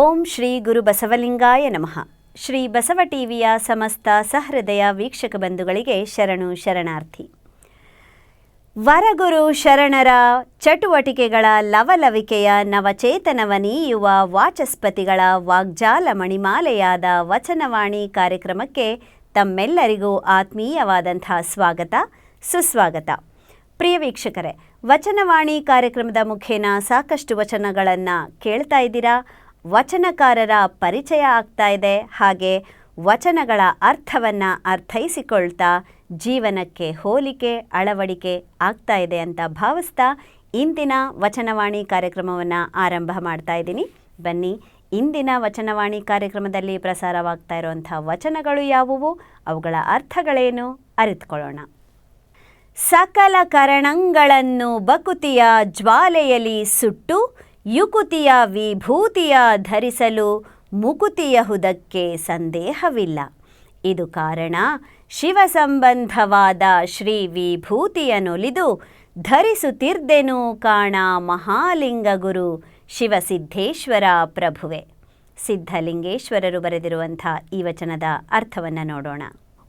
ಓಂ ಶ್ರೀ ಗುರು ಬಸವಲಿಂಗಾಯ ನಮಃ. ಶ್ರೀ ಬಸವ ಟಿವಿಯ ಸಮಸ್ತ ಸಹೃದಯ ವೀಕ್ಷಕ ಬಂಧುಗಳಿಗೆ ಶರಣು ಶರಣಾರ್ಥಿ. ವರಗುರು ಶರಣರ ಚಟುವಟಿಕೆಗಳ ಲವಲವಿಕೆಯ ನವಚೇತನವ ನೀಯುವ ವಾಚಸ್ಪತಿಗಳ ವಾಗ್ಜಾಲ ಮಣಿಮಾಲೆಯಾದ ವಚನವಾಣಿ ಕಾರ್ಯಕ್ರಮಕ್ಕೆ ತಮ್ಮೆಲ್ಲರಿಗೂ ಆತ್ಮೀಯವಾದಂಥ ಸ್ವಾಗತ, ಸುಸ್ವಾಗತ. ಪ್ರಿಯ ವೀಕ್ಷಕರೇ, ವಚನವಾಣಿ ಕಾರ್ಯಕ್ರಮದ ಮುಖೇನ ಸಾಕಷ್ಟು ವಚನಗಳನ್ನು ಕೇಳ್ತಾ ಇದ್ದೀರಾ? ವಚನಕಾರರ ಪರಿಚಯ ಆಗ್ತಾ ಇದೆ. ಹಾಗೆ ವಚನಗಳ ಅರ್ಥವನ್ನು ಅರ್ಥೈಸಿಕೊಳ್ತಾ ಜೀವನಕ್ಕೆ ಹೋಲಿಕೆ, ಅಳವಡಿಕೆ ಆಗ್ತಾ ಇದೆ ಅಂತ ಭಾವಿಸ್ತಾ ಇಂದಿನ ವಚನವಾಣಿ ಕಾರ್ಯಕ್ರಮವನ್ನು ಆರಂಭ ಮಾಡ್ತಾ ಇದ್ದೀನಿ. ಬನ್ನಿ, ಇಂದಿನ ವಚನವಾಣಿ ಕಾರ್ಯಕ್ರಮದಲ್ಲಿ ಪ್ರಸಾರವಾಗ್ತಾ ಇರುವಂಥ ವಚನಗಳು ಯಾವುವು? ಅವುಗಳ ಅರ್ಥಗಳೇನು? ಅರಿತುಕೊಳ್ಳೋಣ. ಸಕಲ ಕರಣಗಳನ್ನು ಬಕುತಿಯ ಜ್ವಾಲೆಯಲ್ಲಿ ಸುಟ್ಟು ಯುಕುತಿಯ ವಿಭೂತಿಯ ಧರಿಸಲು ಮುಕುತಿಯಹುದಕ್ಕೆ ಸಂದೇಹವಿಲ್ಲ. ಇದು ಕಾರಣ ಶಿವ ಸಂಬಂಧವಾದ ಶ್ರೀ ವಿಭೂತಿಯನೊಲಿದು ಧರಿಸುತ್ತಿರ್ದೆನು ಕಾಣ ಮಹಾಲಿಂಗ ಗುರು ಶಿವಸಿದ್ಧೇಶ್ವರ ಪ್ರಭುವೆ. ಸಿದ್ಧಲಿಂಗೇಶ್ವರರು ಬರೆದಿರುವಂಥ ಈ ವಚನದ ಅರ್ಥವನ್ನು ನೋಡೋಣ.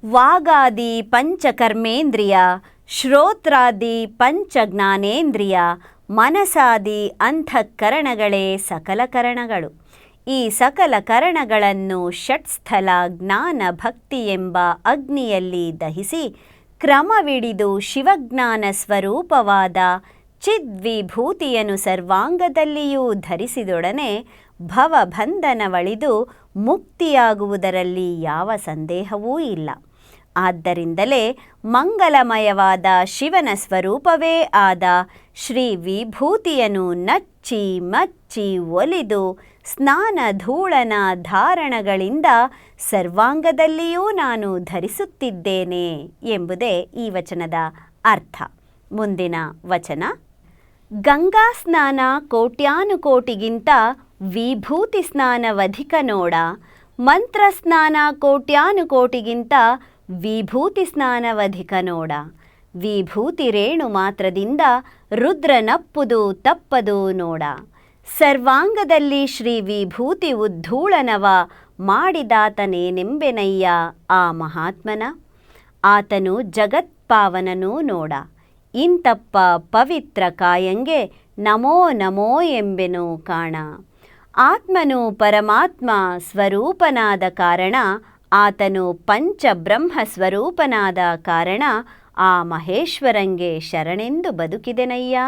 ವಾಗಾದಿ ಪಂಚಕರ್ಮೇಂದ್ರಿಯ, ಶ್ರೋತ್ರಾದಿ ಪಂಚಜ್ಞಾನೇಂದ್ರಿಯ ಮನಸಾದಿ ಅಂತಃಕರಣಗಳೇ ಸಕಲ ಕರಣಗಳು. ಈ ಸಕಲ ಕರಣಗಳನ್ನು ಷಟ್ಸ್ಥಲ ಜ್ಞಾನ ಭಕ್ತಿ ಎಂಬ ಅಗ್ನಿಯಲ್ಲಿ ದಹಿಸಿ ಕ್ರಮವಿಡಿದು ಶಿವಜ್ಞಾನ ಸ್ವರೂಪವಾದ ಚಿದ್ವಿಭೂತಿಯನ್ನು ಸರ್ವಾಂಗದಲ್ಲಿಯೂ ಧರಿಸಿದೊಡನೆ ಭವಬಂಧನವಳಿದು ಮುಕ್ತಿಯಾಗುವುದರಲ್ಲಿ ಯಾವ ಸಂದೇಹವೂ ಇಲ್ಲ. ಆದ್ದರಿಂದಲೇ ಮಂಗಲಮಯವಾದ ಶಿವನ ಸ್ವರೂಪವೇ ಆದ ಶ್ರೀ ವಿಭೂತಿಯನು ನಚ್ಚಿ ಮಚ್ಚಿ ಒಲಿದು ಸ್ನಾನ ಧೂಳನ ಧಾರಣಗಳಿಂದ ಸರ್ವಾಂಗದಲ್ಲಿಯೂ ನಾನು ಧರಿಸುತ್ತಿದ್ದೇನೆ ಎಂಬುದೇ ಈ ವಚನದ ಅರ್ಥ. ಮುಂದಿನ ವಚನ. ಗಂಗಾ ಸ್ನಾನ ಕೋಟ್ಯಾನುಕೋಟಿಗಿಂತ ವಿಭೂತಿ ಸ್ನಾನವಧಿಕ ನೋಡ. ಮಂತ್ರ ಸ್ನಾನ ಕೋಟ್ಯಾನುಕೋಟಿಗಿಂತ ವಿಭೂತಿ ಸ್ನಾನವಧಿಕ ನೋಡ. ವಿಭೂತಿ ರೇಣು ಮಾತ್ರದಿಂದ ರುದ್ರನಪ್ಪುದು ತಪ್ಪದು ನೋಡ. ಸರ್ವಾಂಗದಲ್ಲಿ ಶ್ರೀ ವಿಭೂತಿ ಉದ್ಧೂಳನವ ಮಾಡಿದಾತನೇನೆಂಬೆನಯ್ಯ ಆ ಮಹಾತ್ಮನ. ಆತನು ಜಗತ್ಪಾವನನೂ ನೋಡ. ಇಂತಪ್ಪ ಪವಿತ್ರ ಕಾಯಂಗೆ ನಮೋ ನಮೋ ಎಂಬೆನು ಕಾಣ. ಆತ್ಮನು ಪರಮಾತ್ಮ ಸ್ವರೂಪನಾದ ಕಾರಣ, ಆತನು ಪಂಚಬ್ರಹ್ಮ ಸ್ವರೂಪನಾದ ಕಾರಣ ಆ ಮಹೇಶ್ವರಂಗೆ ಶರಣೆಂದು ಬದುಕಿದೆನಯ್ಯ.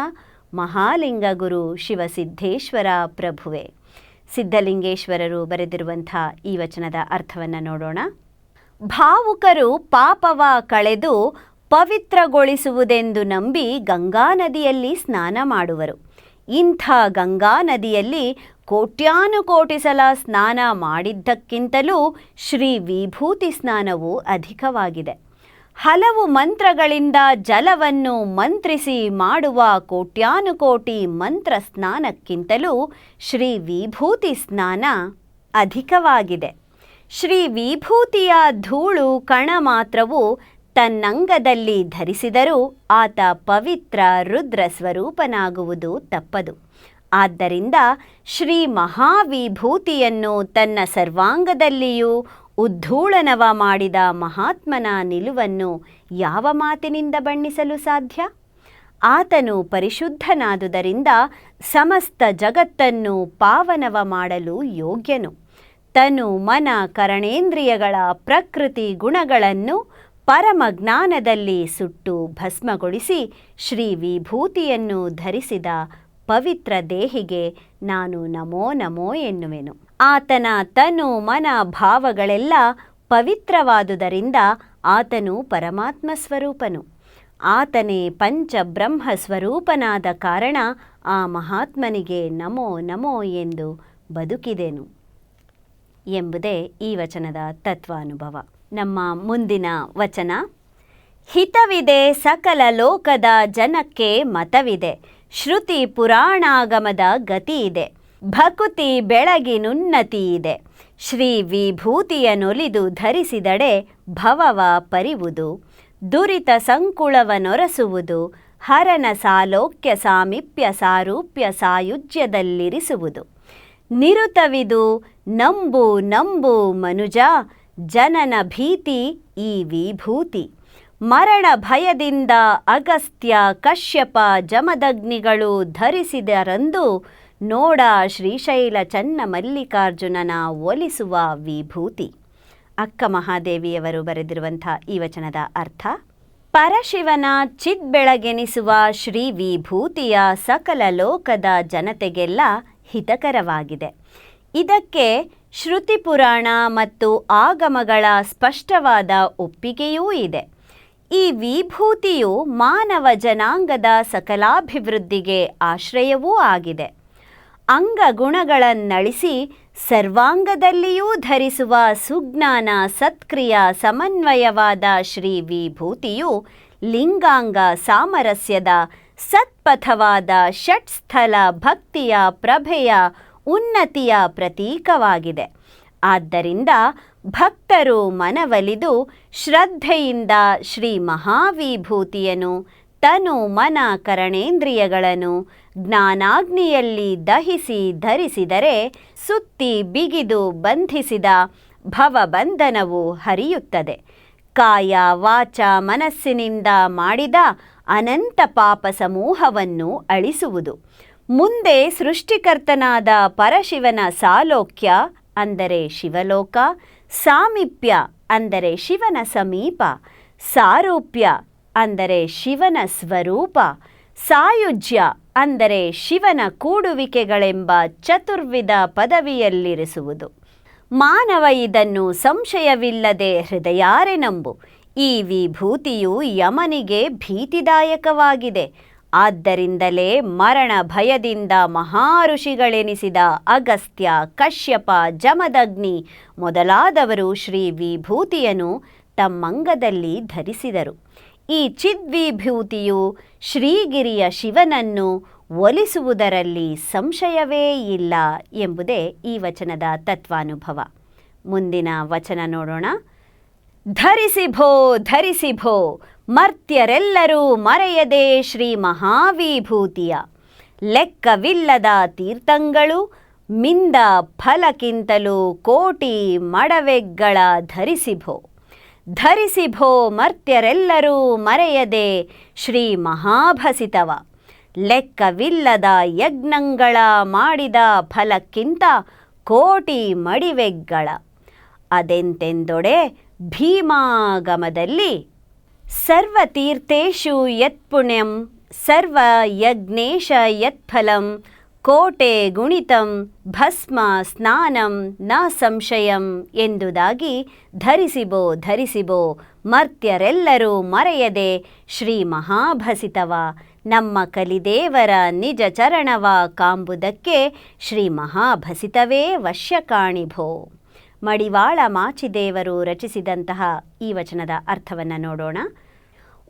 ಮಹಾಲಿಂಗ ಗುರು ಶಿವಸಿದ್ಧೇಶ್ವರ ಪ್ರಭುವೆ. ಸಿದ್ಧಲಿಂಗೇಶ್ವರರು ಬರೆದಿರುವಂಥ ಈ ವಚನದ ಅರ್ಥವನ್ನು ನೋಡೋಣ. ಭಾವುಕರು ಪಾಪವ ಕಳೆದು ಪವಿತ್ರಗೊಳಿಸುವುದೆಂದು ನಂಬಿ ಗಂಗಾ ನದಿಯಲ್ಲಿ ಸ್ನಾನ ಮಾಡುವರು. ಇಂಥ ಗಂಗಾ ನದಿಯಲ್ಲಿ ಕೋಟ್ಯಾನುಕೋಟಿ ಸಲ ಸ್ನಾನ ಮಾಡಿದ್ದಕ್ಕಿಂತಲೂ ಶ್ರೀ ವಿಭೂತಿ ಸ್ನಾನವು ಅಧಿಕವಾಗಿದೆ. ಹಲವು ಮಂತ್ರಗಳಿಂದ ಜಲವನ್ನು ಮಂತ್ರಿಸಿ ಮಾಡುವ ಕೋಟ್ಯಾನುಕೋಟಿ ಮಂತ್ರ ಸ್ನಾನಕ್ಕಿಂತಲೂ ಶ್ರೀ ವಿಭೂತಿ ಸ್ನಾನ ಅಧಿಕವಾಗಿದೆ. ಶ್ರೀ ವಿಭೂತಿಯ ಧೂಳು ಕಣ ಮಾತ್ರವು ತನ್ನಂಗದಲ್ಲಿ ಧರಿಸಿದರೂ ಆತ ಪವಿತ್ರ ರುದ್ರ ಸ್ವರೂಪನಾಗುವುದು ತಪ್ಪದು. ಆದ್ದರಿಂದ ಶ್ರೀ ಮಹಾವಿಭೂತಿಯನ್ನು ತನ್ನ ಸರ್ವಾಂಗದಲ್ಲಿಯೂ ಉದ್ಧೂಳನವ ಮಾಡಿದ ಮಹಾತ್ಮನ ನಿಲುವನ್ನು ಯಾವ ಮಾತಿನಿಂದ ಬಣ್ಣಿಸಲು ಸಾಧ್ಯ? ಆತನು ಪರಿಶುದ್ಧನಾದುದರಿಂದ ಸಮಸ್ತ ಜಗತ್ತನ್ನು ಪಾವನವ ಮಾಡಲು ಯೋಗ್ಯನು. ತನು ಮನ ಕರಣೇಂದ್ರಿಯಗಳ ಪ್ರಕೃತಿ ಗುಣಗಳನ್ನು ಪರಮ ಜ್ಞಾನದಲ್ಲಿ ಸುಟ್ಟು ಭಸ್ಮಗೊಳಿಸಿ ಶ್ರೀ ವಿಭೂತಿಯನ್ನು ಧರಿಸಿದ ಪವಿತ್ರ ದೇಹಿಗೆ ನಾನು ನಮೋ ನಮೋ ಎನ್ನುವೆನು. ಆತನ ತನು ಮನ ಭಾವಗಳೆಲ್ಲ ಪವಿತ್ರವಾದುದರಿಂದ ಆತನು ಪರಮಾತ್ಮ ಸ್ವರೂಪನು. ಆತನೇ ಪಂಚಬ್ರಹ್ಮ ಸ್ವರೂಪನಾದ ಕಾರಣ ಆ ಮಹಾತ್ಮನಿಗೆ ನಮೋ ನಮೋ ಎಂದು ಬದುಕಿದೆನು. ಎಂಬುದೇ ಈ ವಚನದ ತತ್ವಾನುಭವ. ನಮ್ಮ ಮುಂದಿನ ವಚನ, ಹಿತವಿದೆ ಸಕಲ ಲೋಕದ ಜನಕ್ಕೆ ಮತವಿದೆ. ಶ್ರುತಿ ಪುರಾಣಾಗಮದ ಗತಿ ಇದೆ ಭಕುತಿ ಬೆಳಗಿನುನ್ನತಿ ಇದೆ ಶ್ರೀ ವಿಭೂತಿಯನೊಲಿದು ಧರಿಸಿದಡೆ ಭವವ ಪರಿವುದು. ದುರಿತ ಸಂಕುಳವನೊರಸುವುದು ಹರನ ಸಾಲೋಕ್ಯ ಸಾಮೀಪ್ಯ ಸಾರೂಪ್ಯ ಸಾಯುಜ್ಯದಲ್ಲಿರಿಸುವುದು. ನಿರುತವಿದು ನಂಬು ನಂಬು ಮನುಜ, ಜನನ ಭೀತಿ ಈ ವಿಭೂತಿ. ಮರಣ ಭಯದಿಂದ ಅಗಸ್ತ್ಯ ಕಶ್ಯಪ ಜಮದಗ್ನಿಗಳು ಧರಿಸಿದರಂದು ನೋಡ ಶ್ರೀಶೈಲ ಚನ್ನ ಮಲ್ಲಿಕಾರ್ಜುನನ ಒಲಿಸುವ ವಿಭೂತಿ. ಅಕ್ಕ ಮಹಾದೇವಿಯವರು ಬರೆದಿರುವಂಥ ಈ ವಚನದ ಅರ್ಥ, ಪರಶಿವನ ಚಿದ್ಬೆಳಗೆನಿಸುವ ಶ್ರೀ ವಿಭೂತಿಯ ಸಕಲ ಲೋಕದ ಜನತೆಗೆಲ್ಲ ಹಿತಕರವಾಗಿದೆ. ಇದಕ್ಕೆ ಶ್ರುತಿ ಪುರಾಣ ಮತ್ತು ಆಗಮಗಳ ಸ್ಪಷ್ಟವಾದ ಒಪ್ಪಿಗೆಯೂ ಇದೆ. ಈ ವಿಭೂತಿಯು ಮಾನವ ಜನಾಂಗದ ಸಕಲಾಭಿವೃದ್ಧಿಗೆ ಆಶ್ರಯವೂ ಆಗಿದೆ. ಅಂಗಗುಣಗಳನ್ನಳಿಸಿ ಸರ್ವಾಂಗದಲ್ಲಿಯೂ ಧರಿಸುವ ಸುಜ್ಞಾನ ಸತ್ಕ್ರಿಯ ಸಮನ್ವಯವಾದ ಶ್ರೀ ವಿಭೂತಿಯು ಲಿಂಗಾಂಗ ಸಾಮರಸ್ಯದ ಸತ್ಪಥವಾದ ಷಟ್ಸ್ಥಲ ಭಕ್ತಿಯ ಪ್ರಭೆಯ ಉನ್ನತಿಯ ಪ್ರತೀಕವಾಗಿದೆ. ಆದ್ದರಿಂದ ಭಕ್ತರು ಮನವಲಿದು ಶ್ರದ್ಧೆಯಿಂದ ಶ್ರೀ ಮಹಾವಿಭೂತಿಯನ್ನು ತನು ಮನ ಕರಣೇಂದ್ರಿಯಗಳನ್ನು ಜ್ಞಾನಾಗ್ನಿಯಲ್ಲಿ ದಹಿಸಿ ಧರಿಸಿದರೆ ಸುತ್ತಿ ಬಿಗಿದು ಬಂಧಿಸಿದ ಭವಬಂಧನವು ಹರಿಯುತ್ತದೆ. ಕಾಯ ವಾಚ ಮನಸ್ಸಿನಿಂದ ಮಾಡಿದ ಅನಂತ ಪಾಪ ಸಮೂಹವನ್ನು ಅಳಿಸುವುದು. ಮುಂದೆ ಸೃಷ್ಟಿಕರ್ತನಾದ ಪರಶಿವನ ಸಾಲೋಕ್ಯ ಅಂದರೆ ಶಿವಲೋಕ, ಸಾಮೀಪ್ಯ ಅಂದರೆ ಶಿವನ ಸಮೀಪ, ಸಾರೂಪ್ಯ ಅಂದರೆ ಶಿವನ ಸ್ವರೂಪ, ಸಾಯುಜ್ಯ ಅಂದರೆ ಶಿವನ ಕೂಡುವಿಕೆಗಳೆಂಬ ಚತುರ್ವಿಧ ಪದವಿಯಲ್ಲಿರಿಸುವುದು. ಮಾನವ ಇದನ್ನು ಸಂಶಯವಿಲ್ಲದೆ ಹೃದಯಾರೆ ನಂಬು. ಈ ವಿಭೂತಿಯು ಯಮನಿಗೆ ಭೀತಿದಾಯಕವಾಗಿದೆ. ಆದ್ದರಿಂದಲೇ ಮರಣ ಭಯದಿಂದ ಮಹಾಋಷಿಗಳೆನಿಸಿದ ಅಗಸ್ತ್ಯ, ಕಶ್ಯಪ, ಜಮದಗ್ನಿ ಮೊದಲಾದವರು ಶ್ರೀ ವಿಭೂತಿಯನ್ನು ತಮ್ಮಂಗದಲ್ಲಿ ಧರಿಸಿದರು. ಈ ಚಿದ್ವಿಭೂತಿಯು ಶ್ರೀಗಿರಿಯ ಶಿವನನ್ನು ಒಲಿಸುವುದರಲ್ಲಿ ಸಂಶಯವೇ ಇಲ್ಲ ಎಂಬುದೇ ಈ ವಚನದ ತತ್ವಾನುಭವ. ಮುಂದಿನ ವಚನ ನೋಡೋಣ. ಧರಿಸಿ ಭೋ ಧರಿಸಿ ಭೋ ಮರ್ತ್ಯರೆಲ್ಲರೂ ಮರೆಯದೆ ಶ್ರೀ ಮಹಾವಿಭೂತಿಯ. ಲೆಕ್ಕವಿಲ್ಲದ ತೀರ್ಥಂಗಳು, ಮಿಂದ ಫಲಕ್ಕಿಂತಲೂ ಕೋಟಿ ಮಡವೆಗಳ ಧರಿಸಿಭೋ. ಧರಿಸಿಭೋ ಮರ್ತ್ಯರೆಲ್ಲರೂ ಮರೆಯದೆ ಶ್ರೀ ಮಹಾಭಸಿತವ. ಲೆಕ್ಕವಿಲ್ಲದ ಯಜ್ಞಗಳ ಮಾಡಿದ ಫಲಕ್ಕಿಂತ ಕೋಟಿ ಮಡಿವೆಗ್ಗಳ. ಅದೆಂತೆಂದೊಡೆ ಭೀಮಾಗಮದಲ್ಲಿ? ಸರ್ವತೀರ್ಥೇಶು ಯತ್ಪುಣ್ಯಂ, ಸರ್ವಯಜ್ಞೇಶ ಯತ್ಫಲಂ ಕೋಟೆ ಗುಣಿತಂ ಭಸ್ಮ ಸ್ನಾನಂ ನ ಸಂಶಯಂ ಎಂದುದಾಗಿ ಧರಿಸಿಬೋ ಧರಿಸಿಬೋ ಮರ್ತ್ಯರೆಲ್ಲರೂ ಮರೆಯದೆ ಶ್ರೀ ಮಹಾಭಸಿತವ. ನಮ್ಮ ಕಲಿದೇವರ ನಿಜ ಚರಣವ ಕಾಂಬುದಕ್ಕೆ ಶ್ರೀ ಮಹಾಭಸಿತವೇ ವಶ್ಯ ಕಾಣಿಭೋ ಮಡಿವಾಳ ಮಾಚಿದೇವರು ರಚಿಸಿದಂತಹ ಈ ವಚನದ ಅರ್ಥವನ್ನು ನೋಡೋಣ.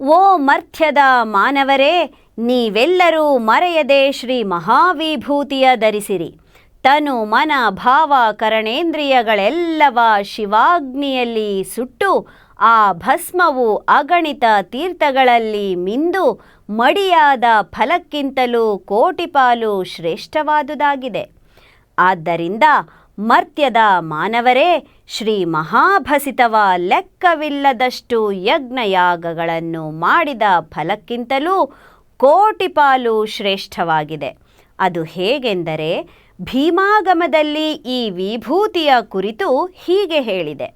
ಓ ಮರ್ತ್ಯದ ಮಾನವರೇ, ನೀವೆಲ್ಲರೂ ಮರೆಯದೆ ಶ್ರೀ ಮಹಾವಿಭೂತಿಯ ಧರಿಸಿರಿ. ತನು ಮನ ಭಾವ ಕರಣೇಂದ್ರಿಯಗಳೆಲ್ಲವ ಶಿವಾಗ್ನಿಯಲ್ಲಿ ಸುಟ್ಟು, ಆ ಭಸ್ಮವು ಅಗಣಿತ ತೀರ್ಥಗಳಲ್ಲಿ ಮಿಂದು ಮಡಿಯಾದ ಫಲಕ್ಕಿಂತಲೂ ಕೋಟಿಪಾಲು ಶ್ರೇಷ್ಠವಾದುದಾಗಿದೆ. ಆದ್ದರಿಂದ ಮರ್ತ್ಯದ ಮಾನವರೇ ಶ್ರೀ ಮಹಾಭಸಿತವ ಲೆಕ್ಕವಿಲ್ಲದಷ್ಟು ಯಜ್ಞಯಾಗಗಳನ್ನು ಮಾಡಿದ ಫಲಕ್ಕಿಂತಲೂ ಕೋಟಿಪಾಲು ಶ್ರೇಷ್ಠವಾಗಿದೆ. ಅದು ಹೇಗೆಂದರೆ ಭೀಮಾಗಮದಲ್ಲಿ ಈ ವಿಭೂತಿಯ ಕುರಿತು ಹೀಗೆ ಹೇಳಿದೆ.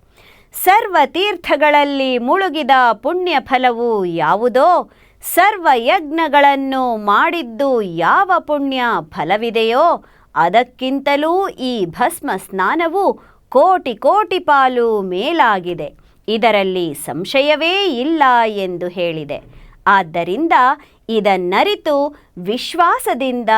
ಸರ್ವ ತೀರ್ಥಗಳಲ್ಲಿ ಮುಳುಗಿದ ಪುಣ್ಯ ಫಲವು ಯಾವುದೋ, ಸರ್ವ ಯಜ್ಞಗಳನ್ನು ಮಾಡಿದ್ದು ಯಾವ ಪುಣ್ಯ ಫಲವಿದೆಯೋ ಅದಕ್ಕಿಂತಲೂ ಈ ಭಸ್ಮ ಸ್ನಾನವು ಕೋಟಿ ಕೋಟಿ ಪಾಲು ಮೇಲಾಗಿದೆ. ಇದರಲ್ಲಿ ಸಂಶಯವೇ ಇಲ್ಲ ಎಂದು ಹೇಳಿದೆ. ಆದ್ದರಿಂದ ಇದನ್ನರಿತು ವಿಶ್ವಾಸದಿಂದ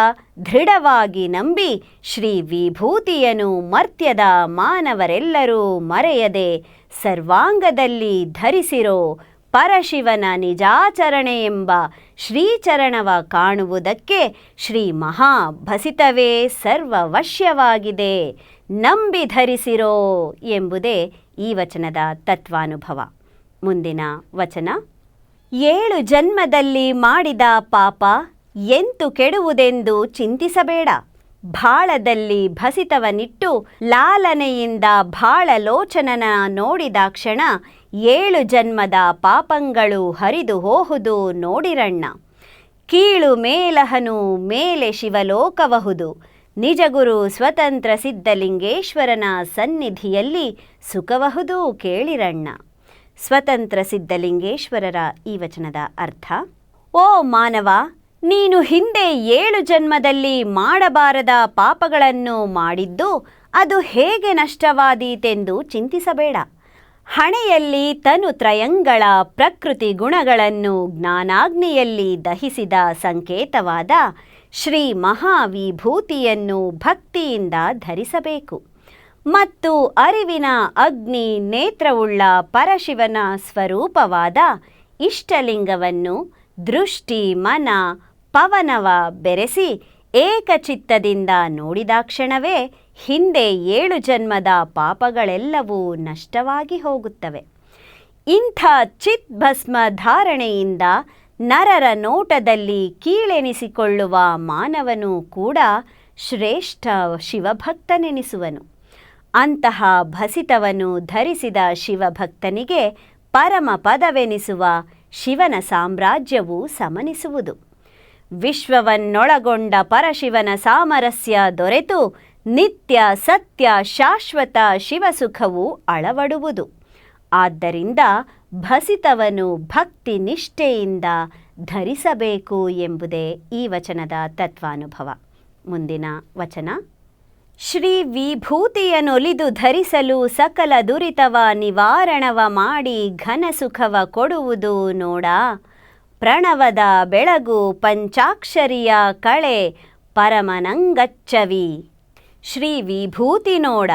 ದೃಢವಾಗಿ ನಂಬಿ ಶ್ರೀ ವಿಭೂತಿಯನು ಮರ್ತ್ಯದ ಮಾನವರೆಲ್ಲರೂ ಮರೆಯದೆ ಸರ್ವಾಂಗದಲ್ಲಿ ಧರಿಸಿರೋ ಪರಶಿವನ ನಿಜಾಚರಣೆ ಎಂಬ ಶ್ರೀಚರಣವ ಕಾಣುವುದಕ್ಕೆ ಶ್ರೀ ಮಹಾಭಸಿತವೇ ಸರ್ವವಶ್ಯವಾಗಿದೆ. ನಂಬಿ ಧರಿಸಿರೋ ಎಂಬುದೇ ಈ ವಚನದ ತತ್ವಾನುಭವ. ಮುಂದಿನ ವಚನ. ಏಳು ಜನ್ಮದಲ್ಲಿ ಮಾಡಿದ ಪಾಪ ಎಂತು ಕೆಡುವುದೆಂದು ಚಿಂತಿಸಬೇಡ. ಭಾಳದಲ್ಲಿ ಭಸಿತವನಿಟ್ಟು ಲಾಲನೆಯಿಂದ ಭಾಳಲೋಚನನ ನೋಡಿದಾಕ್ಷಣ ಏಳು ಜನ್ಮದ ಪಾಪಂಗಳು ಹರಿದು ಹೋಹುದು ನೋಡಿರಣ್ಣ. ಕೀಳು ಮೇಲಹನು ಮೇಲೆ ಶಿವಲೋಕಬಹುದು ನಿಜಗುರು ಸ್ವತಂತ್ರ ಸಿದ್ಧಲಿಂಗೇಶ್ವರನ ಸನ್ನಿಧಿಯಲ್ಲಿ ಸುಖವಹುದು ಕೇಳಿರಣ್ಣ. ಸ್ವತಂತ್ರ ಸಿದ್ಧಲಿಂಗೇಶ್ವರರ ಈ ವಚನದ ಅರ್ಥ, ಓ ಮಾನವ, ನೀನು ಹಿಂದೆ ಏಳು ಜನ್ಮದಲ್ಲಿ ಮಾಡಬಾರದ ಪಾಪಗಳನ್ನು ಮಾಡಿದ್ದು ಅದು ಹೇಗೆ ನಷ್ಟವಾದೀತೆಂದು ಚಿಂತಿಸಬೇಡ. ಹಣೆಯಲ್ಲಿ ತನು ತ್ರಯಂಗಳ ಪ್ರಕೃತಿ ಗುಣಗಳನ್ನು ಜ್ಞಾನಾಗ್ನಿಯಲ್ಲಿ ದಹಿಸಿದ ಸಂಕೇತವಾದ ಶ್ರೀ ಮಹಾವಿಭೂತಿಯನ್ನು ಭಕ್ತಿಯಿಂದ ಧರಿಸಬೇಕು. ಮತ್ತು ಅರಿವಿನ ಅಗ್ನಿ ನೇತ್ರವುಳ್ಳ ಪರಶಿವನ ಸ್ವರೂಪವಾದ ಇಷ್ಟಲಿಂಗವನ್ನು ದೃಷ್ಟಿ, ಮನ, ಪವನವ ಬೆರೆಸಿ ಏಕಚಿತ್ತದಿಂದ ನೋಡಿದಾಕ್ಷಣವೇ ಹಿಂದೆ ಏಳು ಜನ್ಮದ ಪಾಪಗಳೆಲ್ಲವೂ ನಷ್ಟವಾಗಿ ಹೋಗುತ್ತವೆ. ಇಂಥ ಚಿತ್ಭಸ್ಮ ಧಾರಣೆಯಿಂದ ನರರ ನೋಟದಲ್ಲಿ ಕೀಳೆನಿಸಿಕೊಳ್ಳುವ ಮಾನವನು ಕೂಡ ಶ್ರೇಷ್ಠ ಶಿವಭಕ್ತನೆನಿಸುವನು. ಅಂತಹ ಭಸಿತವನ್ನು ಧರಿಸಿದ ಶಿವಭಕ್ತನಿಗೆ ಪರಮ ಪದವೆನಿಸುವ ಶಿವನ ಸಾಮ್ರಾಜ್ಯವು ಸಮನಿಸುವುದು. ವಿಶ್ವವನ್ನೊಳಗೊಂಡ ಪರಶಿವನ ಸಾಮರಸ್ಯ ದೊರೆತು ನಿತ್ಯ ಸತ್ಯ ಶಾಶ್ವತ ಶಿವಸುಖವು ಅಳವಡುವುದು. ಆದ್ದರಿಂದ ಭಸಿತವನು ಭಕ್ತಿ ನಿಷ್ಠೆಯಿಂದ ಧರಿಸಬೇಕು ಎಂಬುದೇ ಈ ವಚನದ ತತ್ವಾನುಭವ. ಮುಂದಿನ ವಚನ. ಶ್ರೀ ವಿಭೂತಿಯನೊಲಿದು ಧರಿಸಲು ಸಕಲ ದುರಿತವ ನಿವಾರಣವ ಮಾಡಿ ಘನ ಸುಖವ ಕೊಡುವುದು ನೋಡ. ಪ್ರಣವದ ಬೆಳಗು ಪಂಚಾಕ್ಷರಿಯ ಕಳೆ ಪರಮನಂಗಚ್ಚವಿ. ಶ್ರೀ ವಿಭೂತಿ ನೋಡ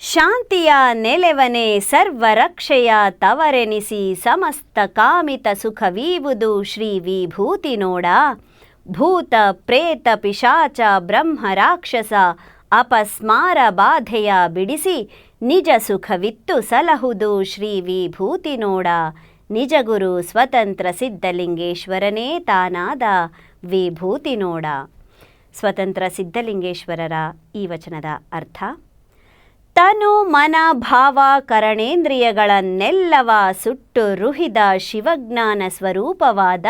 ಶಾಂತಿಯ ನೆಲೆವನೆ ಸರ್ವರಕ್ಷೆಯ ತವರೆನಿಸಿ ಸಮಸ್ತ ಕಾಮಿತ ಸುಖವೀವುದು ಶ್ರೀ ವಿಭೂತಿ ನೋಡ ಭೂತ, ಪ್ರೇತ, ಪಿಶಾಚ, ಬ್ರಹ್ಮ, ರಾಕ್ಷಸ, ಅಪಸ್ಮಾರ ಬಾಧೆಯ ಬಿಡಿಸಿ ನಿಜ ಸುಖವಿತ್ತು ಸಲಹುದು ಶ್ರೀ ವಿಭೂತಿ ನೋಡ ನಿಜಗುರು ಸ್ವತಂತ್ರ ಸಿದ್ಧಲಿಂಗೇಶ್ವರನೇ ತಾನಾದ ವಿಭೂತಿ ನೋಡ ಸ್ವತಂತ್ರ ಸಿದ್ಧಲಿಂಗೇಶ್ವರರ ಈ ವಚನದ ಅರ್ಥ. ತನು ಮನ ಭಾವ ಕರಣೇಂದ್ರಿಯಗಳನ್ನೆಲ್ಲವ ಸುಟ್ಟು ರುಹಿದ ಶಿವಜ್ಞಾನ ಸ್ವರೂಪವಾದ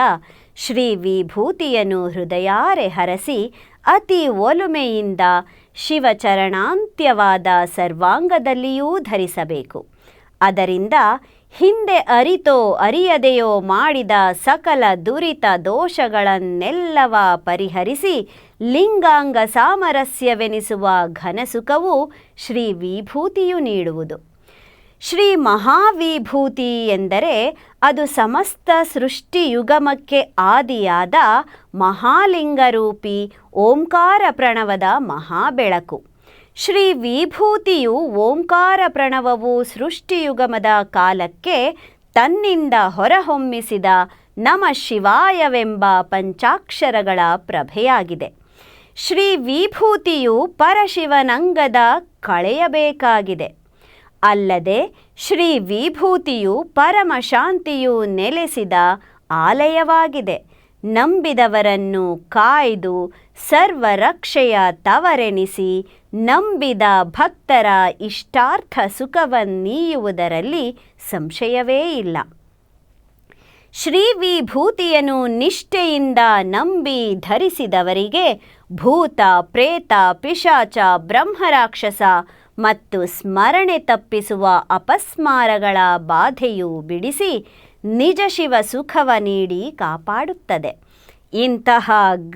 ಶ್ರೀ ವಿಭೂತಿಯನ್ನು ಹೃದಯಾರೆ ಹರಸಿ ಅತಿ ಒಲುಮೆಯಿಂದ ಶಿವಚರಣಾಂತ್ಯವಾದ ಸರ್ವಾಂಗದಲ್ಲಿಯೂ ಧರಿಸಬೇಕು. ಅದರಿಂದ ಹಿಂದೆ ಅರಿತೋ ಅರಿಯದೆಯೋ ಮಾಡಿದ ಸಕಲ ದುರಿತ ದೋಷಗಳನ್ನೆಲ್ಲವ ಪರಿಹರಿಸಿ ಲಿಂಗಾಂಗ ಸಾಮರಸ್ಯವೆನಿಸುವ ಘನಸುಖವು ಶ್ರೀ ವಿಭೂತಿಯು ನೀಡುವುದು. ಶ್ರೀ ಮಹಾವಿಭೂತಿ ಎಂದರೆ ಅದು ಸಮಸ್ತ ಸೃಷ್ಟಿಯುಗಮಕ್ಕೆ ಆದಿಯಾದ ಮಹಾಲಿಂಗರೂಪಿ ಓಂಕಾರ ಪ್ರಣವದ ಮಹಾಬೆಳಕು. ಶ್ರೀ ವಿಭೂತಿಯು ಓಂಕಾರ ಪ್ರಣವವು ಸೃಷ್ಟಿಯುಗಮದ ಕಾಲಕ್ಕೆ ತನ್ನಿಂದ ಹೊರಹೊಮ್ಮಿಸಿದ ನಮ ಶಿವಾಯವೆಂಬ ಪಂಚಾಕ್ಷರಗಳ ಪ್ರಭೆಯಾಗಿದೆ. ಶ್ರೀ ವಿಭೂತಿಯು ಪರಶಿವನಂಗದ ಕಳೆಯಬೇಕಾಗಿದೆ. ಅಲ್ಲದೆ ಶ್ರೀ ವಿಭೂತಿಯು ಪರಮಶಾಂತಿಯು ನೆಲೆಸಿದ ಆಲಯವಾಗಿದೆ. ನಂಬಿದವರನ್ನು ಕಾಯ್ದು ಸರ್ವರಕ್ಷೆಯ ತವರೆನಿಸಿ ನಂಬಿದ ಭಕ್ತರ ಇಷ್ಟಾರ್ಥ ಸುಖವನ್ನೀಯುವುದರಲ್ಲಿ ಸಂಶಯವೇ ಇಲ್ಲ. ಶ್ರೀ ವಿಭೂತಿಯನ್ನು ನಿಷ್ಠೆಯಿಂದ ನಂಬಿ ಧರಿಸಿದವರಿಗೆ ಭೂತ, ಪ್ರೇತ, ಪಿಶಾಚ, ಬ್ರಹ್ಮರಾಕ್ಷಸ ಮತ್ತು ಸ್ಮರಣೆ ತಪ್ಪಿಸುವ ಅಪಸ್ಮಾರಗಳ ಬಾಧೆಯು ಬಿಡಿಸಿ ನಿಜ ಶಿವ ಸುಖವ ನೀಡಿ ಕಾಪಾಡುತ್ತದೆ. ಇಂತಹ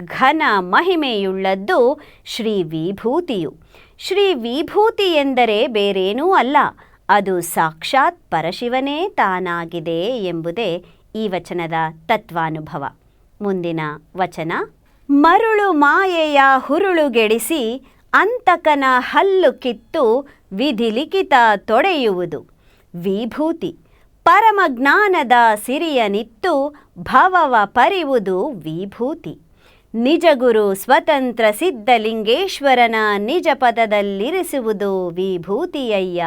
ಘನ ಮಹಿಮೆಯುಳ್ಳದ್ದು ಶ್ರೀ ವಿಭೂತಿಯು. ಶ್ರೀ ವಿಭೂತಿ ಎಂದರೆ ಬೇರೇನೂ ಅಲ್ಲ, ಅದು ಸಾಕ್ಷಾತ್ ಪರಶಿವನೇ ತಾನಾಗಿದೆ ಎಂಬುದೇ ಈ ವಚನದ ತತ್ವಾನುಭವ. ಮುಂದಿನ ವಚನ, ಮರುಳು ಮಾಯೆಯ ಹುರುಳುಗೆಡಿಸಿ ಅಂತಕನ ಹಲ್ಲು ಕಿತ್ತು ವಿಧಿಲಿಖಿತ ತೊಡೆಯುವುದು. ವಿಭೂತಿ ಪರಮ ಜ್ಞಾನದ ಸಿರಿಯನಿತ್ತು ಭವವ ಪರಿವುದು ವಿಭೂತಿ. ನಿಜಗುರು ಸ್ವತಂತ್ರ ಸಿದ್ಧಲಿಂಗೇಶ್ವರನ ನಿಜ ಪದದಲ್ಲಿರಿಸುವುದು ವಿಭೂತಿಯಯ್ಯ.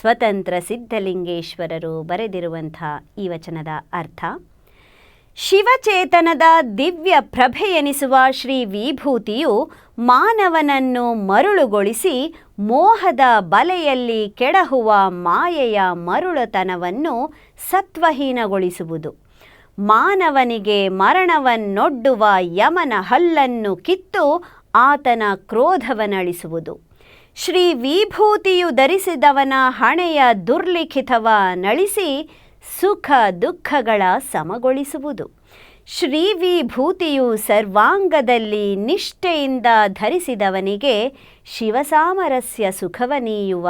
ಸ್ವತಂತ್ರ ಸಿದ್ಧಲಿಂಗೇಶ್ವರರು ಬರೆದಿರುವಂಥ ಈ ವಚನದ ಅರ್ಥ ಶಿವಚೇತನದ ದಿವ್ಯ ಪ್ರಭೆಯೆನಿಸುವ ಶ್ರೀ ವಿಭೂತಿಯು ಮಾನವನನ್ನು ಮರುಳುಗೊಳಿಸಿ ಮೋಹದ ಬಲೆಯಲ್ಲಿ ಕೆಡಹುವ ಮಾಯೆಯ ಮರುಳುತನವನ್ನು ಸತ್ವಹೀನಗೊಳಿಸುವುದು. ಮಾನವನಿಗೆ ಮರಣವನ್ನೊಡ್ಡುವ ಯಮನ ಹಲ್ಲನ್ನು ಕಿತ್ತು ಆತನ ಕ್ರೋಧವನಳಿಸುವುದು. ಶ್ರೀ ವಿಭೂತಿಯು ಧರಿಸಿದವನ ಹಣೆಯ ದುರ್ಲಿಖಿತವ ನಳಿಸಿ ಸುಖ ದುಃಖಗಳ ಸಮಗೊಳಿಸುವುದು. ಶ್ರೀ ವಿಭೂತಿಯು ಸರ್ವಾಂಗದಲ್ಲಿ ನಿಷ್ಠೆಯಿಂದ ಧರಿಸಿದವನಿಗೆ ಶಿವಸಾಮರಸ್ಯ ಸುಖವನೀಯುವ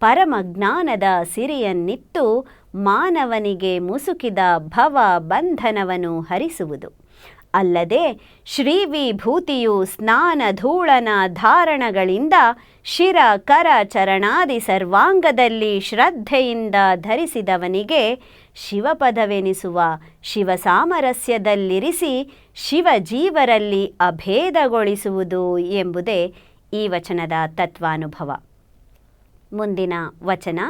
ಪರಮಜ್ಞಾನದ ಸಿರಿಯನ್ನಿತ್ತು ಮಾನವನಿಗೆ ಮುಸುಕಿದ ಭವ ಬಂಧನವನ್ನು ಹರಿಸುವುದು. ಅಲ್ಲದೆ ಶ್ರೀವಿಭೂತಿಯು ಸ್ನಾನ ಧೂಳನ ಧಾರಣಗಳಿಂದ ಶಿರ ಕರ ಚರಣಾದಿ ಸರ್ವಾಂಗದಲ್ಲಿ ಶ್ರದ್ಧೆಯಿಂದ ಧರಿಸಿದವನಿಗೆ ಶಿವಪದವೆನಿಸುವ ಶಿವ ಸಾಮರಸ್ಯದಲ್ಲಿರಿಸಿ ಶಿವ ಜೀವರಲ್ಲಿ ಅಭೇದಗೊಳಿಸುವುದು ಎಂಬುದೇ ಈ ವಚನದ ತತ್ವಾನುಭವ. ಮುಂದಿನ ವಚನ.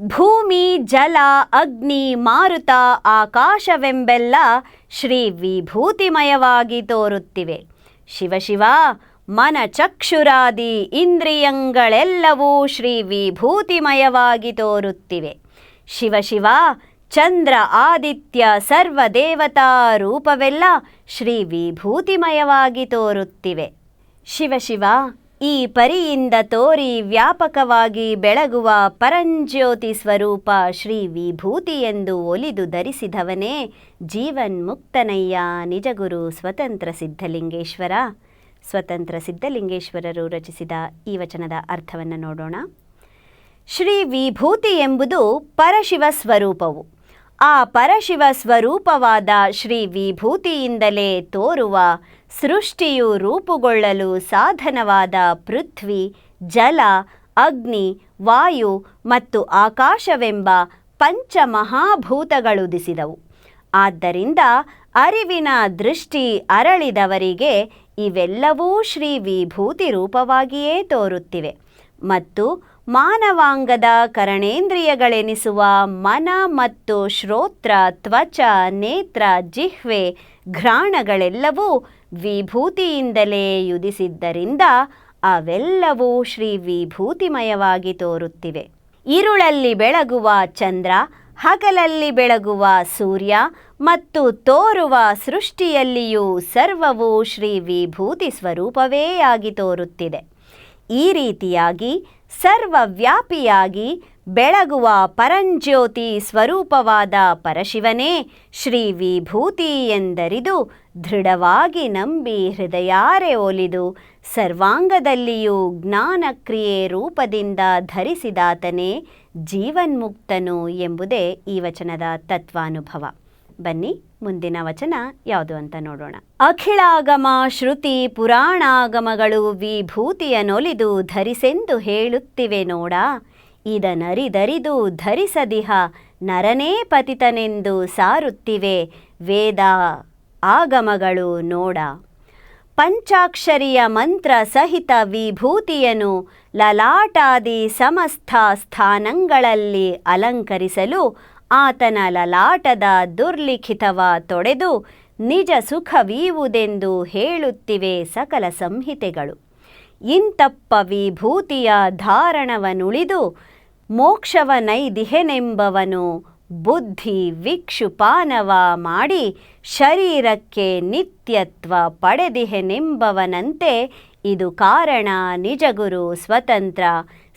ಭೂಮಿ, ಜಲ, ಅಗ್ನಿ, ಮಾರುತ, ಆಕಾಶವೆಂಬೆಲ್ಲ ಶ್ರೀ ವಿಭೂತಿಮಯವಾಗಿ ತೋರುತ್ತಿವೆ. ಶಿವಶಿವ ಮನ ಚಕ್ಷುರಾದಿ ಇಂದ್ರಿಯಂಗಳೆಲ್ಲವೂ ಶ್ರೀ ವಿಭೂತಿಮಯವಾಗಿ ತೋರುತ್ತಿವೆ. ಶಿವಶಿವ ಚಂದ್ರ ಆದಿತ್ಯ ಸರ್ವದೇವತಾ ರೂಪವೆಲ್ಲ ಶ್ರೀ ವಿಭೂತಿಮಯವಾಗಿ ತೋರುತ್ತಿವೆ. ಶಿವಶಿವ ಈ ಪರಿಯಿಂದ ತೋರಿ ವ್ಯಾಪಕವಾಗಿ ಬೆಳಗುವ ಪರಂಜ್ಯೋತಿ ಸ್ವರೂಪ ಶ್ರೀ ವಿಭೂತಿ ಎಂದು ಒಲಿದು ಧರಿಸಿದವನೇ ಜೀವನ್ಮುಕ್ತನಯ್ಯ, ನಿಜಗುರು ಸ್ವತಂತ್ರ ಸಿದ್ಧಲಿಂಗೇಶ್ವರ. ಸ್ವತಂತ್ರ ಸಿದ್ಧಲಿಂಗೇಶ್ವರರು ರಚಿಸಿದ ಈ ವಚನದ ಅರ್ಥವನ್ನು ನೋಡೋಣ. ಶ್ರೀ ವಿಭೂತಿ ಎಂಬುದು ಪರಶಿವ ಸ್ವರೂಪವು. ಆ ಪರಶಿವ ಸ್ವರೂಪವಾದ ಶ್ರೀ ವಿಭೂತಿಯಿಂದಲೇ ತೋರುವ ಸೃಷ್ಟಿಯು ರೂಪುಗೊಳ್ಳಲು ಸಾಧನವಾದ ಪೃಥ್ವಿ, ಜಲ, ಅಗ್ನಿ, ವಾಯು ಮತ್ತು ಆಕಾಶವೆಂಬ ಪಂಚಮಹಾಭೂತಗಳುದಿಸಿದವು. ಆದ್ದರಿಂದ ಅರಿವಿನ ದೃಷ್ಟಿ ಅರಳಿದವರಿಗೆ ಇವೆಲ್ಲವೂ ಶ್ರೀ ವಿಭೂತಿ ರೂಪವಾಗಿಯೇ ತೋರುತ್ತಿವೆ ಮತ್ತು ಮಾನವಾಂಗದ ಕರಣೇಂದ್ರಿಯಗಳೆನಿಸುವ ಮನ ಮತ್ತು ಶ್ರೋತ್ರ, ತ್ವಚ, ನೇತ್ರ, ಜಿಹ್ವೆ, ಘ್ರಾಣಗಳೆಲ್ಲವೂ ವಿಭೂತಿಯಿಂದಲೇ ಯುದಿಸಿದ್ದರಿಂದ ಅವೆಲ್ಲವೂ ಶ್ರೀ ವಿಭೂತಿಮಯವಾಗಿ ತೋರುತ್ತಿವೆ. ಇರುಳಲ್ಲಿ ಬೆಳಗುವ ಚಂದ್ರ, ಹಗಲಲ್ಲಿ ಬೆಳಗುವ ಸೂರ್ಯ ಮತ್ತು ತೋರುವ ಸೃಷ್ಟಿಯಲ್ಲಿಯೂ ಸರ್ವವು ಶ್ರೀ ವಿಭೂತಿ ಸ್ವರೂಪವೇ ಆಗಿ ತೋರುತ್ತಿದೆ. ಈ ರೀತಿಯಾಗಿ ಸರ್ವವ್ಯಾಪಿಯಾಗಿ ಬೆಳಗುವ ಪರಂಜ್ಯೋತಿ ಸ್ವರೂಪವಾದ ಪರಶಿವನೇ, ಶ್ರೀ ವಿಭೂತಿ ಎಂದರಿದು ದೃಢವಾಗಿ ನಂಬಿ ಹೃದಯಾರೆ ಒಲಿದು ಸರ್ವಾಂಗದಲ್ಲಿಯೂ ಜ್ಞಾನಕ್ರಿಯೆ ರೂಪದಿಂದ ಧರಿಸಿದಾತನೇ ಜೀವನ್ಮುಕ್ತನು ಎಂಬುದೇ ಈ ವಚನದ ತತ್ವಾನುಭವ. ಬನ್ನಿ, ಮುಂದಿನ ವಚನ ಯಾವುದು ಅಂತ ನೋಡೋಣ. ಅಖಿಳಾಗಮ ಶ್ರುತಿ ಪುರಾಣಾಗಮಗಳು ವಿಭೂತಿಯನೊಲಿದು ಧರಿಸೆಂದು ಹೇಳುತ್ತಿವೆ ನೋಡ. ಇದನರಿದರಿದು ಧರಿಸದಿಹ, ನರನೇ ಪತಿತನೆಂದು ಸಾರುತ್ತಿವೆ, ವೇದ ಆಗಮಗಳು ನೋಡ. ಪಂಚಾಕ್ಷರಿಯ ಮಂತ್ರ ಸಹಿತ ವಿಭೂತಿಯನು ಲಲಾಟಾದಿ ಸಮಸ್ತ ಸ್ಥಾನಗಳಲ್ಲಿ ಅಲಂಕರಿಸಲು ಆತನ ಲಲಾಟದ ದುರ್ಲಿಖಿತವ ತೊಡೆದು ನಿಜ ಸುಖವೀವುದೆಂದು ಹೇಳುತ್ತಿವೆ ಸಕಲ ಸಂಹಿತೆಗಳು. ಇಂತಪ್ಪ ವಿಭೂತಿಯ ಧಾರಣವನುಳಿದು ಮೋಕ್ಷವನೈದಿಹೆನೆಂಬವನು ಬುದ್ಧಿ ವಿಕ್ಷುಪಾನವ ಮಾಡಿ ಶರೀರಕ್ಕೆ ನಿತ್ಯತ್ವ ಪಡೆದಿಹೆನೆಂಬವನಂತೆ ಇದು ಕಾರಣ ನಿಜಗುರು ಸ್ವತಂತ್ರ.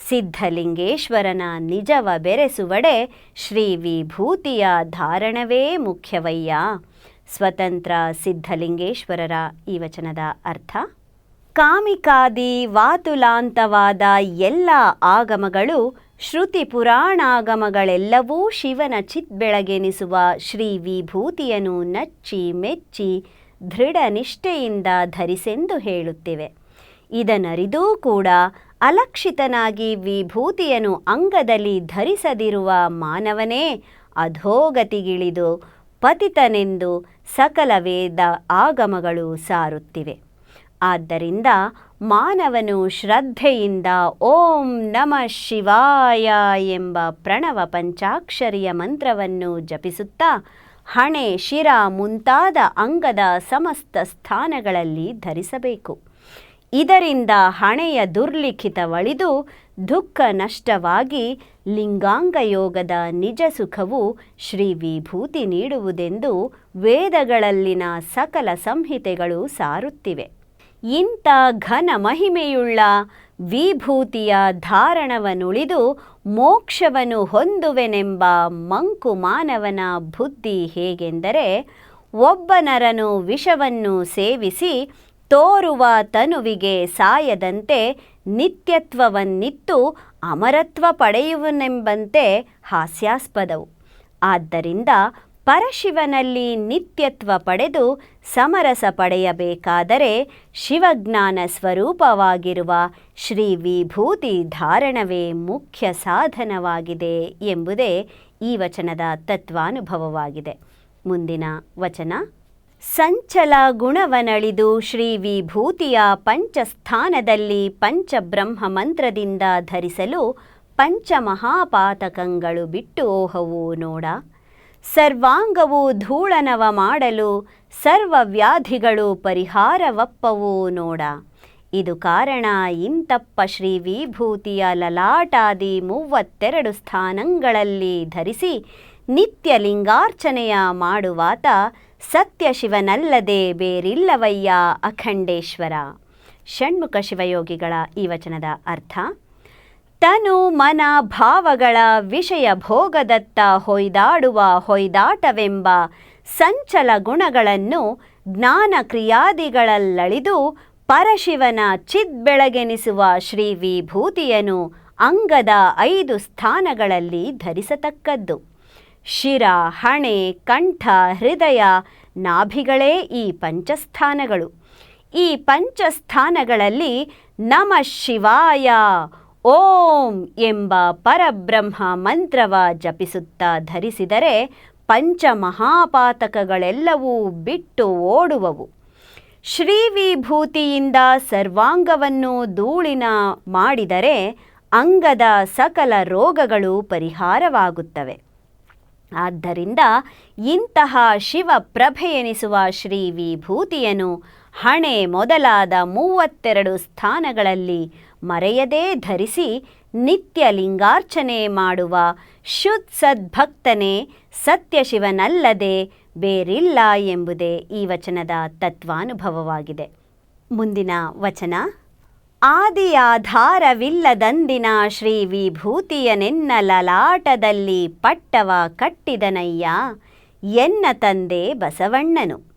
ಸಿದ್ಧಲಿಂಗೇಶ್ವರನ ನಿಜವ ಬೆರೆಸುವಡೆ ಶ್ರೀ ವಿಭೂತಿಯ ಧಾರಣವೇ ಮುಖ್ಯವಯ್ಯ. ಸ್ವತಂತ್ರ ಸಿದ್ಧಲಿಂಗೇಶ್ವರರ ಈ ವಚನದ ಅರ್ಥ? ಕಾಮಿಕಾದಿ ವಾತುಲಾಂತವಾದ ಎಲ್ಲ ಆಗಮಗಳು ಶ್ರುತಿ ಪುರಾಣಾಗಮಗಳೆಲ್ಲವೂ ಶಿವನ ಚಿತ್ಬೆಳಗೆನಿಸುವ ಶ್ರೀ ವಿಭೂತಿಯನ್ನು ನಚ್ಚಿ ಮೆಚ್ಚಿ ದೃಢ ನಿಷ್ಠೆಯಿಂದ ಧರಿಸೆಂದು ಹೇಳುತ್ತಿವೆ. ಇದನರಿದೂ ಕೂಡ ಅಲಕ್ಷಿತನಾಗಿ ವಿಭೂತಿಯನ್ನು ಅಂಗದಲ್ಲಿ ಧರಿಸದಿರುವ ಮಾನವನೇ ಅಧೋಗತಿಗಿಳಿದು ಪತಿತನೆಂದು ಸಕಲ ವೇದ ಆಗಮಗಳು ಸಾರುತ್ತಿವೆ. ಆದ್ದರಿಂದ ಮಾನವನು ಶ್ರದ್ಧೆಯಿಂದ ಓಂ ನಮ ಶಿವಾಯ ಎಂಬ ಪ್ರಣವ ಪಂಚಾಕ್ಷರಿಯ ಮಂತ್ರವನ್ನು ಜಪಿಸುತ್ತಾ ಹಣೆ ಶಿರ ಮುಂತಾದ ಅಂಗದ ಸಮಸ್ತ ಸ್ಥಾನಗಳಲ್ಲಿ ಧರಿಸಬೇಕು. ಇದರಿಂದ ಹಣೆಯ ದುರ್ಲಿಖಿತವಳಿದು ದುಃಖ ನಷ್ಟವಾಗಿ ಲಿಂಗಾಂಗ ಯೋಗದ ನಿಜ ಸುಖವು ಶ್ರೀ ವಿಭೂತಿ ನೀಡುವುದೆಂದು ವೇದಗಳಲ್ಲಿನ ಸಕಲ ಸಂಹಿತೆಗಳು ಸಾರುತ್ತಿವೆ. ಇಂಥ ಘನ ಮಹಿಮೆಯುಳ್ಳ ವಿಭೂತಿಯ ಧಾರಣವನುಳಿದು ಮೋಕ್ಷವನ್ನು ಹೊಂದುವೆನೆಂಬ ಮಂಕು ಮಾನವನ ಬುದ್ಧಿ ಹೇಗೆಂದರೆ ಒಬ್ಬ ನರನು ವಿಷವನ್ನು ಸೇವಿಸಿ ತೋರುವ ತನುವಿಗೆ ಸಾಯದಂತೆ ನಿತ್ಯತ್ವವನ್ನಿತ್ತು ಅಮರತ್ವ ಪಡೆಯುವನೆಂಬಂತೆ ಹಾಸ್ಯಾಸ್ಪದವು. ಆದ್ದರಿಂದ ಪರಶಿವನಲ್ಲಿ ನಿತ್ಯತ್ವ ಪಡೆದು ಸಮರಸ ಪಡೆಯಬೇಕಾದರೆ ಶಿವಜ್ಞಾನ ಸ್ವರೂಪವಾಗಿರುವ ಶ್ರೀ ವಿಭೂತಿ ಧಾರಣವೇ ಮುಖ್ಯ ಸಾಧನವಾಗಿದೆ ಎಂಬುದೇ ಈ ವಚನದ ತತ್ವಾನುಭವವಾಗಿದೆ. ಮುಂದಿನ ವಚನ, ಸಂಚಲ ಗುಣವನಳಿದು ಶ್ರೀ ವಿಭೂತಿಯ ಪಂಚಸ್ಥಾನದಲ್ಲಿ ಪಂಚಬ್ರಹ್ಮ ಮಂತ್ರದಿಂದ ಧರಿಸಲು ಪಂಚಮಹಾಪಾತಕಗಳು ಬಿಟ್ಟು ಓಹವು ನೋಡ. ಸರ್ವಾಂಗವು ಧೂಳನವ ಮಾಡಲು ಸರ್ವ ವ್ಯಾಧಿಗಳು ಪರಿಹಾರವಪ್ಪವು ನೋಡ. ಇದು ಕಾರಣ ಇಂತಪ್ಪ ಶ್ರೀ ವಿಭೂತಿಯ ಲಲಾಟಾದಿ ಮೂವತ್ತೆರಡು ಸ್ಥಾನಗಳಲ್ಲಿ ಧರಿಸಿ ನಿತ್ಯ ಲಿಂಗಾರ್ಚನೆಯ ಮಾಡುವಾತ ಸತ್ಯ ಶಿವನಲ್ಲದೆ ಬೇರಿಲ್ಲವಯ್ಯ ಅಖಂಡೇಶ್ವರ. ಷಣ್ಮುಖ ಶಿವಯೋಗಿಗಳ ಈ ವಚನದ ಅರ್ಥ ತನು ಮನ ಭಾವಗಳ ವಿಷಯ ಭೋಗದತ್ತ ಹೊಯ್ದಾಡುವ ಹೊಯ್ದಾಟವೆಂಬ ಸಂಚಲ ಗುಣಗಳನ್ನು ಜ್ಞಾನ ಕ್ರಿಯಾದಿಗಳಲ್ಲಳಿದು ಪರಶಿವನ ಚಿದ್ಬೆಳಗೆನಿಸುವ ಶ್ರೀ ವಿಭೂತಿಯನು ಅಂಗದ ಐದು ಸ್ಥಾನಗಳಲ್ಲಿ ಧರಿಸತಕ್ಕದ್ದು. ಶಿರ, ಹಣೆ, ಕಂಠ, ಹೃದಯ, ನಾಭಿಗಳೇ ಈ ಪಂಚಸ್ಥಾನಗಳು. ಈ ಪಂಚಸ್ಥಾನಗಳಲ್ಲಿ ನಮ ಶಿವಾಯ. ಓಂ ಎಂಬ ಪರಬ್ರಹ್ಮ ಮಂತ್ರವ ಜಪಿಸುತ್ತಾ ಧರಿಸಿದರೆ ಪಂಚಮಹಾಪಾತಕಗಳೆಲ್ಲವೂ ಬಿಟ್ಟು ಓಡುವವು. ಶ್ರೀ ವಿಭೂತಿಯಿಂದ ಸರ್ವಾಂಗವನ್ನು ಧೂಳಿನ ಮಾಡಿದರೆ ಅಂಗದ ಸಕಲ ರೋಗಗಳು ಪರಿಹಾರವಾಗುತ್ತವೆ. ಆದ್ದರಿಂದ ಇಂತಹ ಶಿವ ಎನಿಸುವ ಶ್ರೀ ವಿಭೂತಿಯನ್ನು ಹಣೆ ಮೊದಲಾದ ಮೂವತ್ತೆರಡು ಸ್ಥಾನಗಳಲ್ಲಿ ಮರೆಯದೇ ಧರಿಸಿ ನಿತ್ಯ ಲಿಂಗಾರ್ಚನೆ ಮಾಡುವ ಶುದ್ಧ ಸದ್ಭಕ್ತನೇ ಸತ್ಯಶಿವನಲ್ಲದೆ ಬೇರಿಲ್ಲ ಎಂಬುದೇ ಈ ವಚನದ ತತ್ವಾನುಭವವಾಗಿದೆ. ಮುಂದಿನ ವಚನ, ಆದಿಯಾಧಾರವಿಲ್ಲದಂದಿನ ಶ್ರೀ ವಿಭೂತಿಯನೆನ್ನ ಲಲಾಟದಲ್ಲಿ ಪಟ್ಟವ ಕಟ್ಟಿದನಯ್ಯ, ಎನ್ನ ತಂದೆ ಬಸವಣ್ಣನು.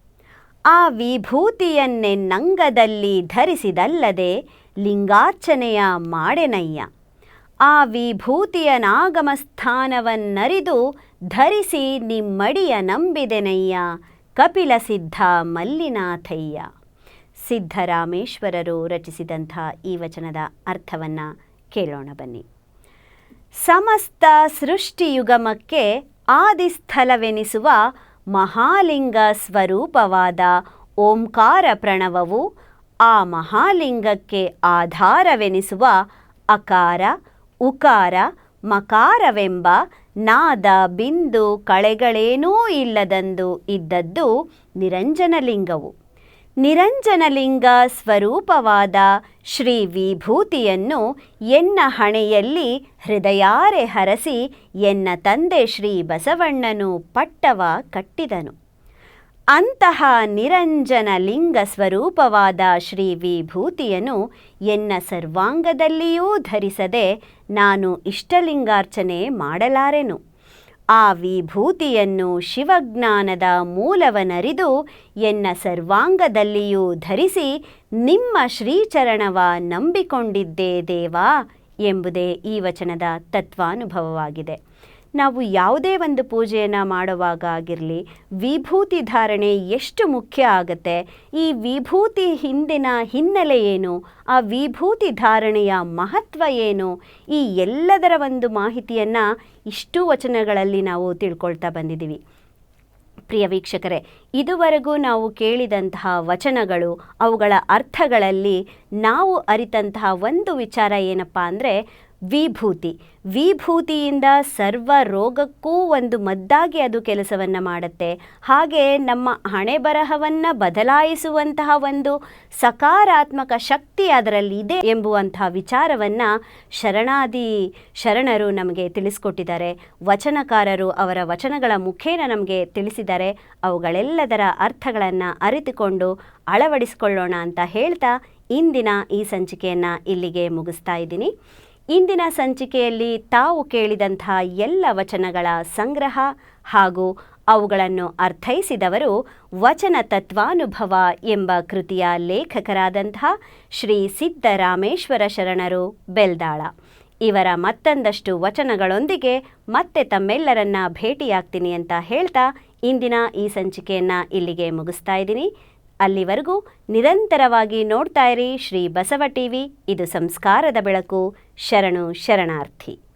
ಆ ವಿಭೂತಿಯನ್ನೆನ್ನಂಗದಲ್ಲಿ ಧರಿಸಿದಲ್ಲದೆ ಲಿಂಗಾರ್ಚನೆಯ ಮಾಡೆನಯ್ಯ. ಆ ವಿಭೂತಿಯ ವಿಭೂತಿಯನಾಗಮಸ್ಥಾನವನ್ನರಿದು ಧರಿಸಿ ನಿಮ್ಮಡಿಯ ನಂಬಿದೆನಯ್ಯ, ಕಪಿಲ ಸಿದ್ಧ ಮಲ್ಲಿನಾಥಯ್ಯ. ಸಿದ್ಧರಾಮೇಶ್ವರರು ರಚಿಸಿದಂಥ ಈ ವಚನದ ಅರ್ಥವನ್ನು ಕೇಳೋಣ ಬನ್ನಿ. ಸಮಸ್ತ ಸೃಷ್ಟಿಯುಗಮಕ್ಕೆ ಆದಿಸ್ಥಲವೆನಿಸುವ ಮಹಾಲಿಂಗ ಸ್ವರೂಪವಾದ ಓಂಕಾರ ಪ್ರಣವವು ಆ ಮಹಾಲಿಂಗಕ್ಕೆ ಆಧಾರವೆನಿಸುವ ಅಕಾರ, ಉಕಾರ, ಮಕಾರವೆಂಬ ನಾದ, ಬಿಂದು, ಕಳೆಗಳೇನೂ ಇಲ್ಲದಂದು ಇದ್ದದ್ದು ನಿರಂಜನಲಿಂಗವು. ನಿರಂಜನಲಿಂಗ ಸ್ವರೂಪವಾದ ಶ್ರೀ ವಿಭೂತಿಯನ್ನು ಎನ್ನ ಹಣೆಯಲ್ಲಿ ಹೃದಯಾರೆ ಹರಸಿ ಎನ್ನ ತಂದೆ ಶ್ರೀ ಬಸವಣ್ಣನು ಪಟ್ಟವ ಕಟ್ಟಿದನು. ಅಂತಹ ನಿರಂಜನ ಲಿಂಗ ಸ್ವರೂಪವಾದ ಶ್ರೀ ವಿಭೂತಿಯನ್ನು ಎನ್ನ ಸರ್ವಾಂಗದಲ್ಲಿಯೂ ಧರಿಸದೆ ನಾನು ಇಷ್ಟಲಿಂಗಾರ್ಚನೆ ಮಾಡಲಾರೆನು. ಆ ವಿಭೂತಿಯನ್ನು ಶಿವಜ್ಞಾನದ ಮೂಲವನರಿದು ಎನ್ನ ಸರ್ವಾಂಗದಲ್ಲಿಯೂ ಧರಿಸಿ ನಿಮ್ಮ ಶ್ರೀಚರಣವ ನಂಬಿಕೊಂಡಿದ್ದೇ ದೇವಾ ಎಂಬುದೇ ಈ ವಚನದ ತತ್ವಾನುಭವವಾಗಿದೆ. ನಾವು ಯಾವುದೇ ಒಂದು ಪೂಜೆಯನ್ನು ಮಾಡುವಾಗ ಆಗಿರಲಿ, ವಿಭೂತಿ ಧಾರಣೆ ಎಷ್ಟು ಮುಖ್ಯ ಆಗುತ್ತೆ, ಈ ವಿಭೂತಿ ಹಿಂದಿನ ಹಿನ್ನೆಲೆ ಏನು, ಆ ವಿಭೂತಿ ಧಾರಣೆಯ ಮಹತ್ವ ಏನು, ಈ ಎಲ್ಲದರ ಒಂದು ಮಾಹಿತಿಯನ್ನು ಇಷ್ಟು ವಚನಗಳಲ್ಲಿ ನಾವು ತಿಳ್ಕೊಳ್ತಾ ಬಂದಿದ್ದೀವಿ. ಪ್ರಿಯ ವೀಕ್ಷಕರೇ, ಇದುವರೆಗೂ ನಾವು ಕೇಳಿದಂತಹ ವಚನಗಳು, ಅವುಗಳ ಅರ್ಥಗಳಲ್ಲಿ ನಾವು ಅರಿತಂತಹ ಒಂದು ವಿಚಾರ ಏನಪ್ಪ ಅಂದರೆ ವಿಭೂತಿ. ವಿಭೂತಿಯಿಂದ ಸರ್ವ ರೋಗಕ್ಕೂ ಒಂದು ಮದ್ದಾಗಿ ಅದು ಕೆಲಸವನ್ನು ಮಾಡುತ್ತೆ. ಹಾಗೆ ನಮ್ಮ ಹಣೆ ಬರಹವನ್ನು ಬದಲಾಯಿಸುವಂತಹ ಒಂದು ಸಕಾರಾತ್ಮಕ ಶಕ್ತಿ ಅದರಲ್ಲಿ ಇದೆ ಎಂಬುವಂತಹ ವಿಚಾರವನ್ನು ಶರಣಾದಿ ಶರಣರು ನಮಗೆ ತಿಳಿಸ್ಕೊಟ್ಟಿದ್ದಾರೆ. ವಚನಕಾರರು ಅವರ ವಚನಗಳ ಮುಖೇನ ನಮಗೆ ತಿಳಿಸಿದ್ದಾರೆ. ಅವುಗಳೆಲ್ಲದರ ಅರ್ಥಗಳನ್ನು ಅರಿತುಕೊಂಡು ಅಳವಡಿಸಿಕೊಳ್ಳೋಣ ಅಂತ ಹೇಳ್ತಾ ಇಂದಿನ ಈ ಸಂಚಿಕೆಯನ್ನು ಇಲ್ಲಿಗೆ ಮುಗಿಸ್ತಾ ಇದ್ದೀನಿ. ಇಂದಿನ ಸಂಚಿಕೆಯಲ್ಲಿ ತಾವು ಕೇಳಿದಂಥ ಎಲ್ಲ ವಚನಗಳ ಸಂಗ್ರಹ ಹಾಗೂ ಅವುಗಳನ್ನು ಅರ್ಥೈಸಿದವರು ವಚನ ತತ್ವಾನುಭವ ಎಂಬ ಕೃತಿಯ ಲೇಖಕರಾದಂಥ ಶ್ರೀ ಸಿದ್ದರಾಮೇಶ್ವರ ಶರಣರು ಬೆಲ್ದಾಳ. ಇವರ ಮತ್ತೊಂದಷ್ಟು ವಚನಗಳೊಂದಿಗೆ ಮತ್ತೆ ತಮ್ಮೆಲ್ಲರನ್ನ ಭೇಟಿಯಾಗ್ತೀನಿ ಅಂತ ಹೇಳ್ತಾ ಇಂದಿನ ಈ ಸಂಚಿಕೆಯನ್ನು ಇಲ್ಲಿಗೆ ಮುಗಿಸ್ತಾ ಇದ್ದೀನಿ. ಅಲ್ಲಿವರೆಗೂ ನಿರಂತರವಾಗಿ ನೋಡ್ತಾ ಇರಿ ಶ್ರೀ ಬಸವ ಟಿವಿ. ಇದು ಸಂಸ್ಕಾರದ ಬೆಳಕು. ಶರಣು ಶರಣಾರ್ಥಿ.